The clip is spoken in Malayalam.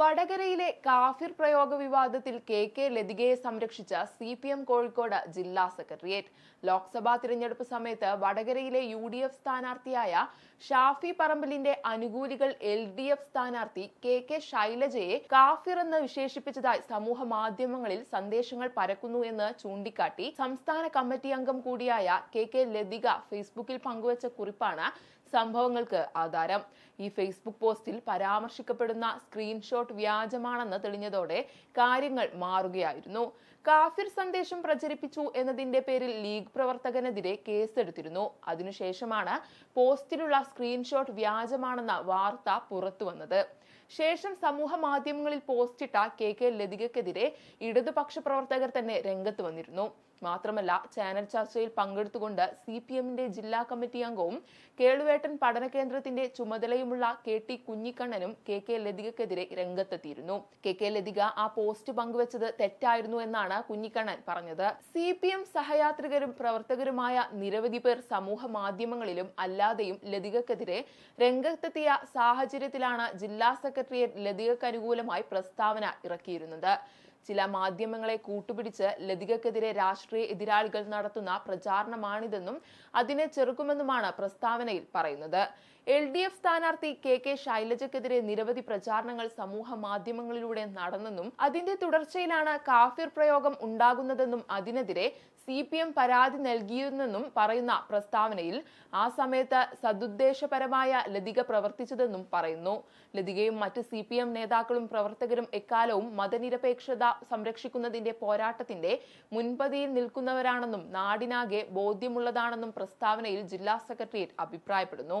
വടകരയിലെ കാഫിർ പ്രയോഗ വിവാദത്തിൽ കെ കെ ലതികയെ സംരക്ഷിച്ച സി പി എം കോഴിക്കോട് ജില്ലാ സെക്രട്ടേറിയറ്റ്. ലോക്സഭാ തിരഞ്ഞെടുപ്പ് സമയത്ത് വടകരയിലെ യു ഡി എഫ് സ്ഥാനാർത്ഥിയായ ഷാഫി പറമ്പലിന്റെ അനുകൂലികൾ എൽ ഡി എഫ് സ്ഥാനാർത്ഥി കെ കെ ശൈലജയെ കാഫിർ എന്ന് വിശേഷിപ്പിച്ചതായി സമൂഹ മാധ്യമങ്ങളിൽ സന്ദേശങ്ങൾ പരക്കുന്നു എന്ന് ചൂണ്ടിക്കാട്ടി സംസ്ഥാന കമ്മിറ്റി അംഗം കൂടിയായ കെ കെ ലതിക ഫേസ്ബുക്കിൽ പങ്കുവച്ച കുറിപ്പാണ് സംഭവങ്ങൾക്ക് ആധാരം. ഈ ഫേസ്ബുക്ക് പോസ്റ്റിൽ പരാമർശിക്കപ്പെടുന്ന സ്ക്രീൻഷോട്ട് വ്യാജമാണെന്ന് തെളിഞ്ഞതോടെ കാര്യങ്ങൾ മാറുകയായിരുന്നു. കാഫിർ സന്ദേശം പ്രചരിപ്പിച്ചു എന്നതിന്റെ പേരിൽ ലീഗ് പ്രവർത്തകനെതിരെ കേസെടുത്തിരുന്നു. അതിനുശേഷമാണ് പോസ്റ്റിലുള്ള സ്ക്രീൻഷോട്ട് വ്യാജമാണെന്ന വാർത്ത പുറത്തുവന്നത്. ശേഷം സമൂഹ മാധ്യമങ്ങളിൽ പോസ്റ്റിട്ട കെ കെ ലതികക്കെതിരെ ഇടതുപക്ഷ പ്രവർത്തകർ തന്നെ രംഗത്ത് വന്നിരുന്നു. മാത്രമല്ല ചാനൽ ചർച്ചയിൽ പങ്കെടുത്തുകൊണ്ട് സി പി എമ്മിന്റെ ജില്ലാ കമ്മിറ്റി അംഗവും കേളുവേട്ടൻ പഠന കേന്ദ്രത്തിന്റെ ചുമതലയുമുള്ള കെ ടി കുഞ്ഞിക്കണ്ണനും കെ കെ ലതികക്കെതിരെ രംഗത്തെത്തിയിരുന്നു. കെ കെ ലതിക ആ പോസ്റ്റ് പങ്കുവച്ചത് തെറ്റായിരുന്നു എന്നാണ് കുഞ്ഞിക്കണ്ണൻ പറഞ്ഞത്. സി പി എം സഹയാത്രികരും പ്രവർത്തകരുമായ നിരവധി പേർ സമൂഹ മാധ്യമങ്ങളിലും അല്ലാതെയും ലതികക്കെതിരെ രംഗത്തെത്തിയ സാഹചര്യത്തിലാണ് ജില്ലാ സെക്രട്ടേറിയറ്റ് ലതികക്ക് അനുകൂലമായി പ്രസ്താവന ഇറക്കിയിരുന്നത്. ചില മാധ്യമങ്ങളെ കൂട്ടുപിടിച്ച് ലതികക്കെതിരെ രാഷ്ട്രീയ എതിരാളികൾ നടത്തുന്ന പ്രചാരണമാണിതെന്നും അതിനെ ചെറുക്കുമെന്നുമാണ് പ്രസ്താവനയിൽ പറയുന്നത്. എൽ ഡി എഫ് സ്ഥാനാർത്ഥി കെ കെ ശൈലജക്കെതിരെ നിരവധി പ്രചാരണങ്ങൾ സമൂഹ മാധ്യമങ്ങളിലൂടെ നടന്നെന്നും അതിന്റെ തുടർച്ചയിലാണ് കാഫിർ പ്രയോഗം ഉണ്ടാകുന്നതെന്നും അതിനെതിരെ സി പി എം പരാതി നൽകിയിരുന്നെന്നും പറയുന്ന പ്രസ്താവനയിൽ ആ സമയത്ത് സദുദ്ദേശപരമായ ലതിക പ്രവർത്തിച്ചതെന്നും പറയുന്നു. ലതികയും മറ്റ് സി പി എം നേതാക്കളും പ്രവർത്തകരും എക്കാലവും മതനിരപേക്ഷത സംരക്ഷിക്കുന്നതിന്റെ പോരാട്ടത്തിന്റെ മുൻപതിയിൽ നിൽക്കുന്നവരാണെന്നും നാടിനാകെ ബോധ്യമുള്ളതാണെന്നും പ്രസ്താവനയിൽ ജില്ലാ സെക്രട്ടേറിയറ്റ് അഭിപ്രായപ്പെടുന്നു.